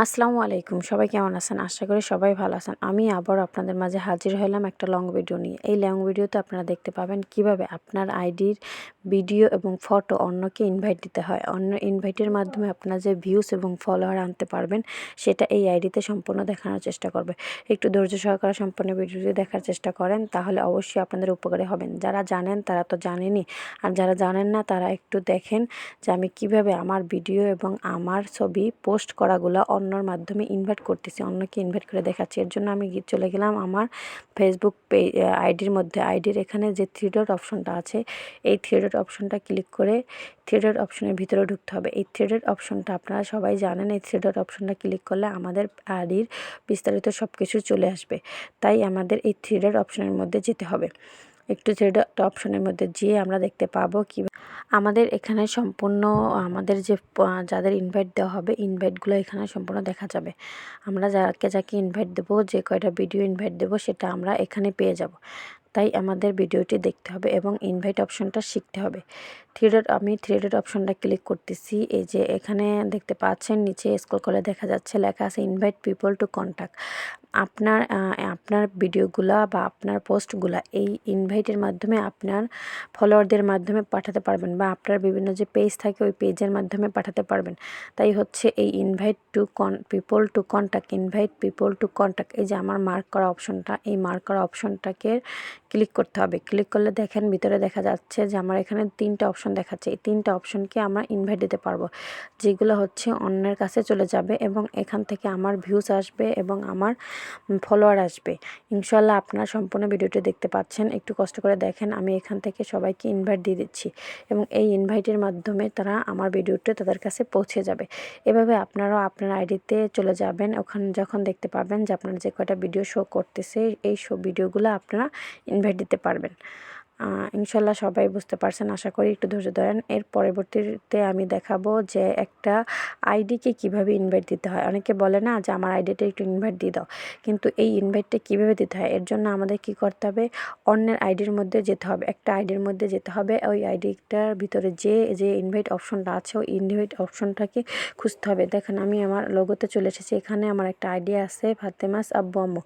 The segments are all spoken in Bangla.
আসসালামু আলাইকুম। সবাই কেমন আছেন? আশা করি সবাই ভালো আছেন। আমি আবার আপনাদের মাঝে হাজির হলাম একটা লং ভিডিও নিয়ে। এই লং ভিডিওতে আপনারা দেখতে পাবেন কীভাবে আপনার আইডির ভিডিও এবং ফটো অন্যকে ইনভাইট দিতে হয়। অন্য ইনভাইটের মাধ্যমে আপনার যে ভিউস এবং ফলোয়ার আনতে পারবেন, সেটা এই আইডিতে সম্পূর্ণ দেখানোর চেষ্টা করবে। একটু ধৈর্য সহকারে সম্পূর্ণ ভিডিওটি দেখার চেষ্টা করেন, তাহলে অবশ্যই আপনাদের উপকারে হবেন। যারা জানেন তারা তো জানেনই। আর যারা জানেন না, তারা একটু দেখেন যে আমি কীভাবে আমার ভিডিও এবং আমার ছবি পোস্ট করাগুলো অন্যর মাধ্যমে ইনভাইট করতেছি, অন্যকে ইনভাইট করে দেখাচ্ছি। এর জন্য আমি চলে গেলাম আমার ফেসবুক পে আইডির মধ্যে। আইডির এখানে যে থ্রি ডট অপশনটা আছে, এই থ্রি ডট অপশনটা ক্লিক করে থ্রি ডট অপশনের ভিতরে ঢুকতে হবে। এই থ্রি ডট অপশনটা আপনারা সবাই জানেন, এই থ্রি ডট অপশনটা ক্লিক করলে আমাদের আইডির বিস্তারিত সব কিছু চলে আসবে। তাই আমাদের এই থ্রি ডট অপশনের মধ্যে যেতে হবে। একটু ডট অপশনের মধ্যে যেয়ে আমরা দেখতে পাবো কি আমাদের এখানে সম্পূর্ণ, আমাদের যে যাদের ইনভাইট দেওয়া হবে ইনভাইটগুলো এখানে সম্পূর্ণ দেখা যাবে। আমরা যাকে যাকে ইনভাইট দেবো, যে কয়টা ভিডিও ইনভাইট দেবো, সেটা আমরা এখানে পেয়ে যাব। তাই আমাদের ভিডিওটি দেখতে হবে এবং ইনভাইট অপশনটা শিখতে হবে। থ্রি ডট আমি থ্রি ডট অপশনটা ক্লিক করতেছি। এই যে এখানে দেখতে পাচ্ছেন, নিচে স্কুল করে দেখা যাচ্ছে, লেখা আছে ইনভাইট পিপল টু কন্ট্যাক্ট আপনার আপনার ভিডিওগুলা বা আপনার পোস্টগুলা এই ইনভাইটের মাধ্যমে আপনার ফলোয়ারদের মাধ্যমে পাঠাতে পারবেন বা আপনার বিভিন্ন যে পেজ থাকে ওই পেজের মাধ্যমে পাঠাতে পারবেন। তাই হচ্ছে এই invite to con people to contact invite people to contact এই যে আমার মার্ক করা অপশনটা এই মার্ক করা অপশনটাকে ক্লিক করতে হবে। ক্লিক করলে দেখেন ভিতরে দেখা যাচ্ছে যে আমার এখানে তিনটা অপশন দেখাচ্ছে। এই তিনটা অপশনকে আমরা ইনভাইট দিতে পারব। যেগুলো হচ্ছে অন্যের কাছে চলে যাবে এবং এখান থেকে আমার ভিউজ আসবে এবং আমার ফলোয়ার আসবে। ইনশাল্লাহ আপনারা সম্পূর্ণ ভিডিওটি দেখতে পাচ্ছেন। একটু কষ্ট করে দেখেন, আমি এখান থেকে সবাইকে ইনভাইট দিয়ে দিচ্ছি এবং এই ইনভাইটের মাধ্যমে তারা আমার ভিডিওটি তাদের কাছে পৌঁছে যাবে। এভাবে আপনারাও আপনার আইডিতে চলে যাবেন। ওখানে যখন দেখতে পাবেন যে আপনারা যে কয়টা ভিডিও শো করতেছে, এই শো ভিডিওগুলো আপনারা ইনভাইট দিতে পারবেন। ইনশাল্লাহ সবাই বুঝতে পারছেন, আশা করি একটু ধৈর্য ধরেন। এর পরবর্তীতে আমি দেখাবো যে একটা আইডিকে কীভাবে ইনভাইট দিতে হয়। অনেকে বলে না যে আমার আইডিটা একটু ইনভাইট দিয়ে দাও। কিন্তু এই ইনভাইটটা কীভাবে দিতে হয়? এর জন্য আমাদের কি করতে হবে? অন্যের আইডির মধ্যে যেতে হবে। একটা আইডির মধ্যে যেতে হবে। ওই আইডিটার ভিতরে যে যে ইনভাইট অপশনটা আছে, ওই ইনভাইট অপশনটাকে খুঁজতে হবে। দেখেন, আমি আমার লোগোতে চলে এসেছি। এখানে আমার একটা আইডিয়া আছে ফাতেমাস আব্বু আম্মু।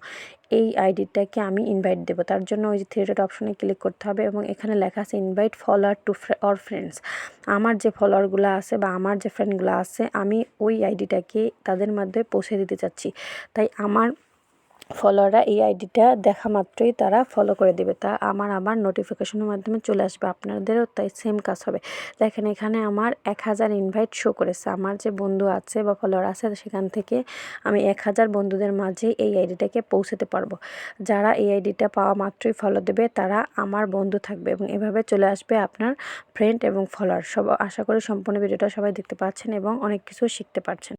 এই আইডিটাকে আমি ইনভাইট দেবো। তার জন্য ওই যে থ্রি ডট অপশনে ক্লিক করতে হবে এবং এখানে লেখা আছে invite follower to or friends আমার যে ফলোয়ারগুলো আছে বা আমার যে ফ্রেন্ডগুলো আছে, আমি ওই আইডিটাকে তাদের মধ্যে পৌঁছে দিতে চাচ্ছি। তাই আমার ফলোয়াররা এই আইডিটা দেখা মাত্রই তারা ফলো করে দেবে। তা আমার আমার নোটিফিকেশনের মাধ্যমে চলে আসবে আপনাদেরও তাই সেম কাজ হবে। দেখেন এখানে আমার এক হাজার ইনভাইট শো করেছে। আমার যে বন্ধু আছে বা ফলোয়ার আছে সেখান থেকে আমি এক হাজার বন্ধুদের মাঝে এই আইডিটাকে পৌঁছাতে পারব। যারা এই আইডিটা পাওয়া মাত্রই ফলো দেবে তারা আমার বন্ধু থাকবে এবং এভাবে চলে আসবে আপনার ফ্রেন্ড এবং ফলোয়ার সব আশা করি সম্পূর্ণ ভিডিওটা সবাই দেখতে পাচ্ছেন এবং অনেক কিছু শিখতে পারছেন।